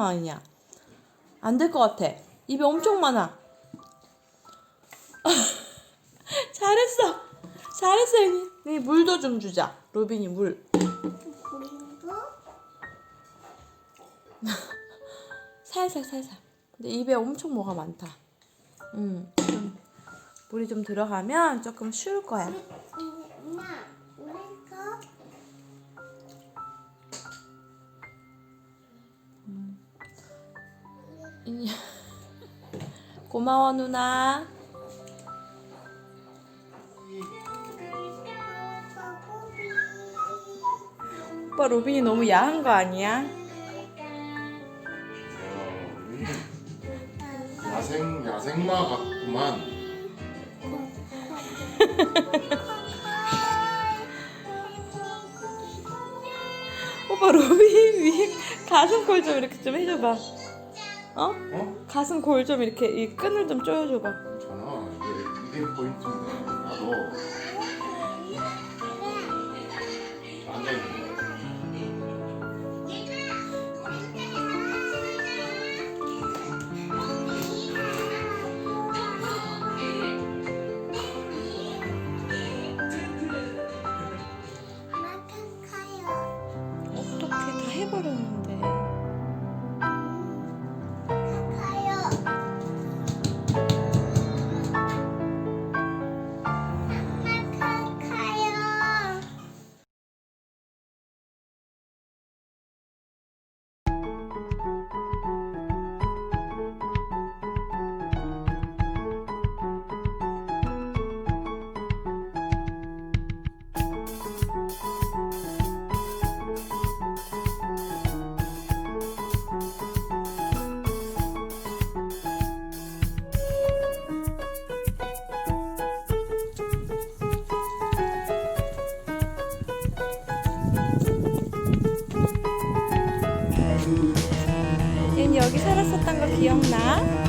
많으냐? 안 될 것 같아. 입에 엄청 많아. 잘했어. 잘했어, 얘니. 네, 물도 좀 주자. 로빈이 물. 살살, 살살. 근데 입에 엄청 뭐가 많다. 음, 좀 물이 좀 들어가면 조금 쉬울 거야. 고마워, 누나. 오빠 로빈이 너무 야한 거 아니야? 야생 야생마 같구만. 오빠 로빈 위에 가슴 골좀 이렇게 좀 해줘봐. 어? 어? 가슴 골 좀 이렇게 이 끈을 좀 조여줘봐. 괜찮아. 이게 이게 포인트인데. 나도 앉아 있는 거야. 마카카요 어떻게 다 해버렸는데. 기억나?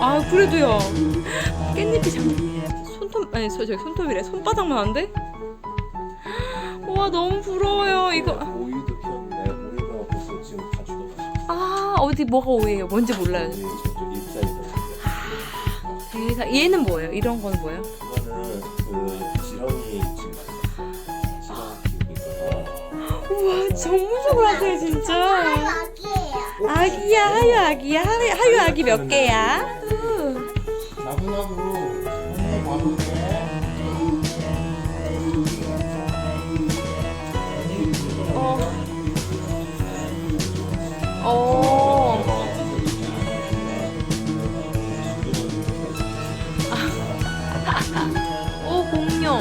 아 그래도요. 깻잎이 장 손톱 아니 소, 저기 손톱이래. 손바닥만 안 돼? 와 너무 부러워요. 이거 오이도 귀엽네. 오이가 벌써 지금 다 죽어가지고. 아 어디 뭐가 오예요? 뭔지 몰라요. 오이 저쪽 잎사이다. 세상 얘는 뭐예요? 이런 건 뭐예요? 그거는 그 지렁이 지금 지렁이 키우고 있어서. 우와 전문적으로 하세요 진짜. 아기예요 아기야 하유 아기야 하유, 하유 아기 몇 개야? 어. 오 공룡.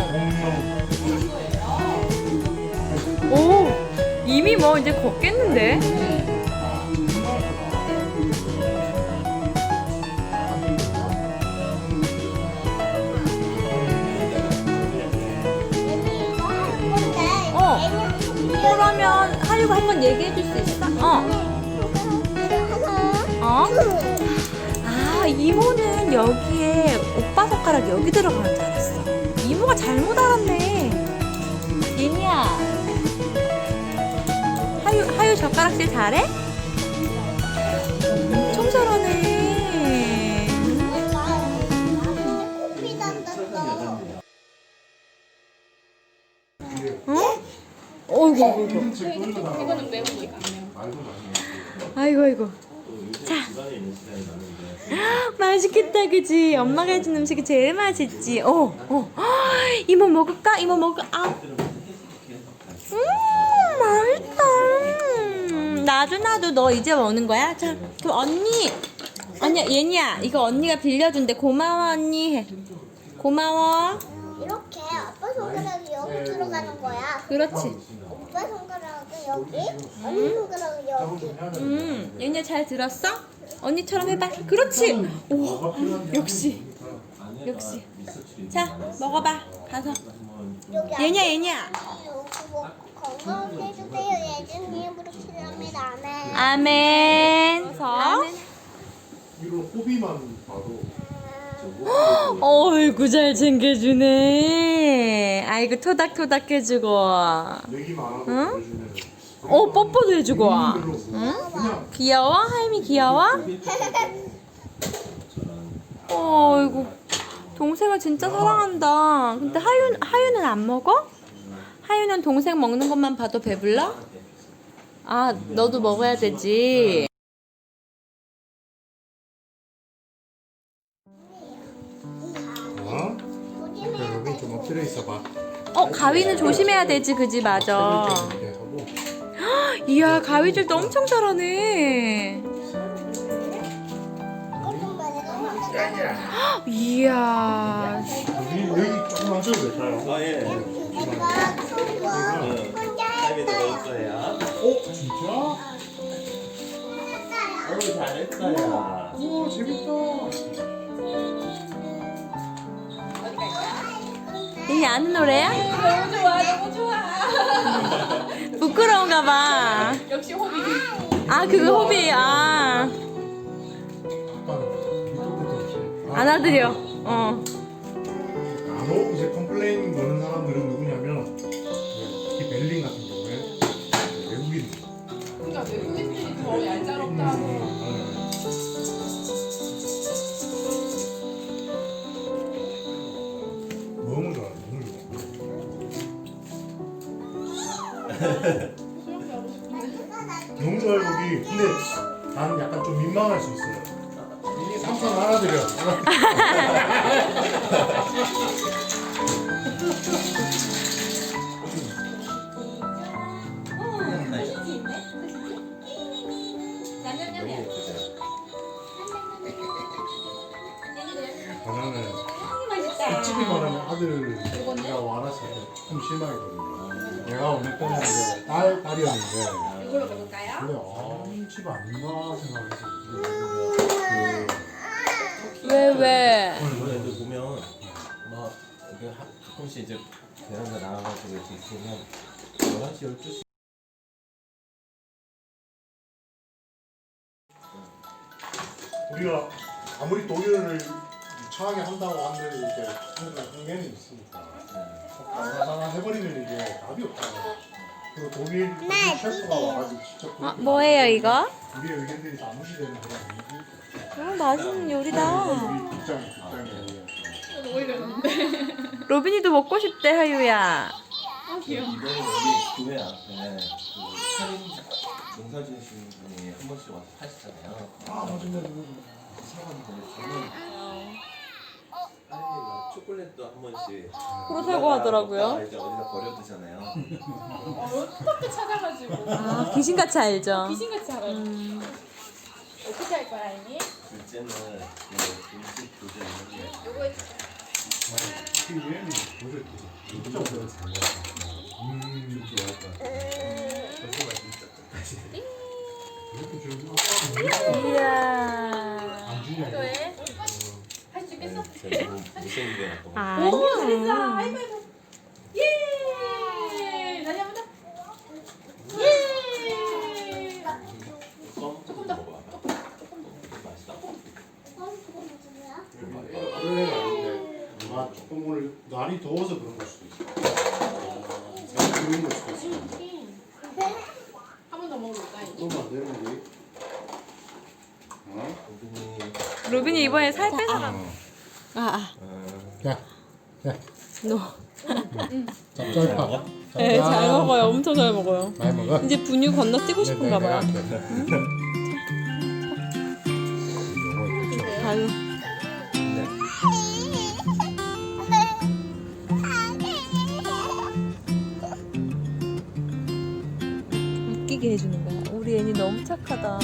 오 이미 뭐 이제 걷겠는데? 어. 그러면 하유가 한번 얘기해 줄 수 있어? 어. 어? 아 이모는 여기에 오빠 손가락 여기 들어가는 줄 알았어. 이모가 잘못 알았네. 얘니야. 하유 하유 젓가락질 잘해? 엄청 잘하네. 담갔어 어? 어이구 어이구 이거는 매운 거. 아이고 아이고. 집안에 있는 시간이 많은데. 맛있겠다 그지? 엄마가 해준 음식이 제일 맛있지. 어, 어. 이모 먹을까? 이모 먹을. 아. 음 맛있다. 음, 나도 나도 너 이제 먹는 거야? 자, 그럼 언니. 아니야 얘니야 이거 언니가 빌려준대 고마워 언니 해. 고마워. 이렇게 아빠 손가락이 여기 들어가는 거야 그렇지. 오빠 손가락은 여기 언니 손가락 여기 음, 얘네 잘 들었어? 언니처럼 해봐. 그렇지. 오, 역시. 역시. 자, 먹어봐. 가서. 여기 얘냐, 얘냐. 그거 건강하게 해주세요 예수님으로 기도합니다 아멘 아멘. 아멘. 이런 호비만 봐도 어이구 잘 챙겨주네. 아이고 토닥토닥 해주고. 내기만 안 하고 응? 보여주면 어 뽀뽀도 해주고. 그냥 귀여워? 하임이 귀여워? 어이구 동생을 진짜 사랑한다. 근데 하윤 하윤은 안 먹어? 하윤은 동생 먹는 것만 봐도 배불러? 아 너도 먹어야 되지. 엎드려 있어봐 어 가위는 조심해야 되지 그지 맞아. 이렇게 하고 이야 가위질도 엄청 잘하네. 이야 여기 여기 조금 앉아도 될까요? 아 예. 했어요 넣을 거예요. 어? 진짜? 어우 잘했어요. 우와 재밌다 아는 노래야? 너무 좋아, 너무 좋아. 부끄러운가 봐. 역시 호비. 아 그거 호비 아 안아드려. 어. 간혹 이제 컴플레인 거는 사람들은 누구냐면 특히 벨링 같은 경우에 외국인 그러니까 외국인들이 더 얄짤 너무 좋아요 거기 근데 나는 약간 좀 민망할 수 있어요 삼촌 알아드려 나는 솔직히 말하면 아들이가 와라서 좀 실망했거든요 내가 원했던 게 딸, 딸이었는데. 이걸로 먹을까요? 근데 아, 집 아닌가 생각해서 왜 왜? 오늘 애들 보면 막 이게 하- 조금씩 이제 베란다 나와가지고 이렇게 있으면 11시 12시. 우리가 아무리 독일어를 유창하게 한다고 한들 이렇게 한국은 한계는 있으니까 해버리면 이게 답이 없잖아요. 그리고 독일 독일 네, 셰프가 와가지고 직접 아, 그렇게 뭐예요 이거? 우리의 의견들이 다 무시되는 그런. 어, 맛있는 요리다. 우리 국장 국장이 로빈이도 먹고 싶대 하유야. 이거는 우리 교회 앞에 그 살인 농사 지으시는 분이 한 번씩 와서 파시잖아요. 아 맞아 맞아 맞아. 사람들이 저는 살인이나 초콜릿도 한 번씩 그러자고 하더라고요. 먹다가 이제 어디다 버려 두잖아요. 어, 어떻게 찾아가지고. 아 귀신같이 알죠. 귀신같이 알아요. 음. 어떻게 할 거야, 이미? 둘째는 그 음식 교재 있는데 요거 TV에는 도저히 진짜 어려워. 음 이렇게 좀 이야. 안 주냐 이거. 있겠어? 제가 너무 못생기게 갖고 오, 잘했어. 아니야. 아이고, 아이고. 예! 다시 한 번 더. 예! 조금 더 먹어봐. 맛있다. 원래는 아닌데 아 조금 오늘 날이 더워서 그런 걸 수도 있어. 내가 그런 걸 수도 있어. 한 번 더 먹어볼까, 이미? 그러면 안 되는 거지. 어? 로빈이 이번에 살 빼서 가. 아, 아. 어, 야, 야, 노. 짭짤파. 네, 잘 먹어요. 엄청 잘 먹어요. 많이 먹어. 이제 분유 건너뛰고 싶은가 봐요. 아유. 근데 웃기게 해주는 거야. 우리 애니 너무 착하다.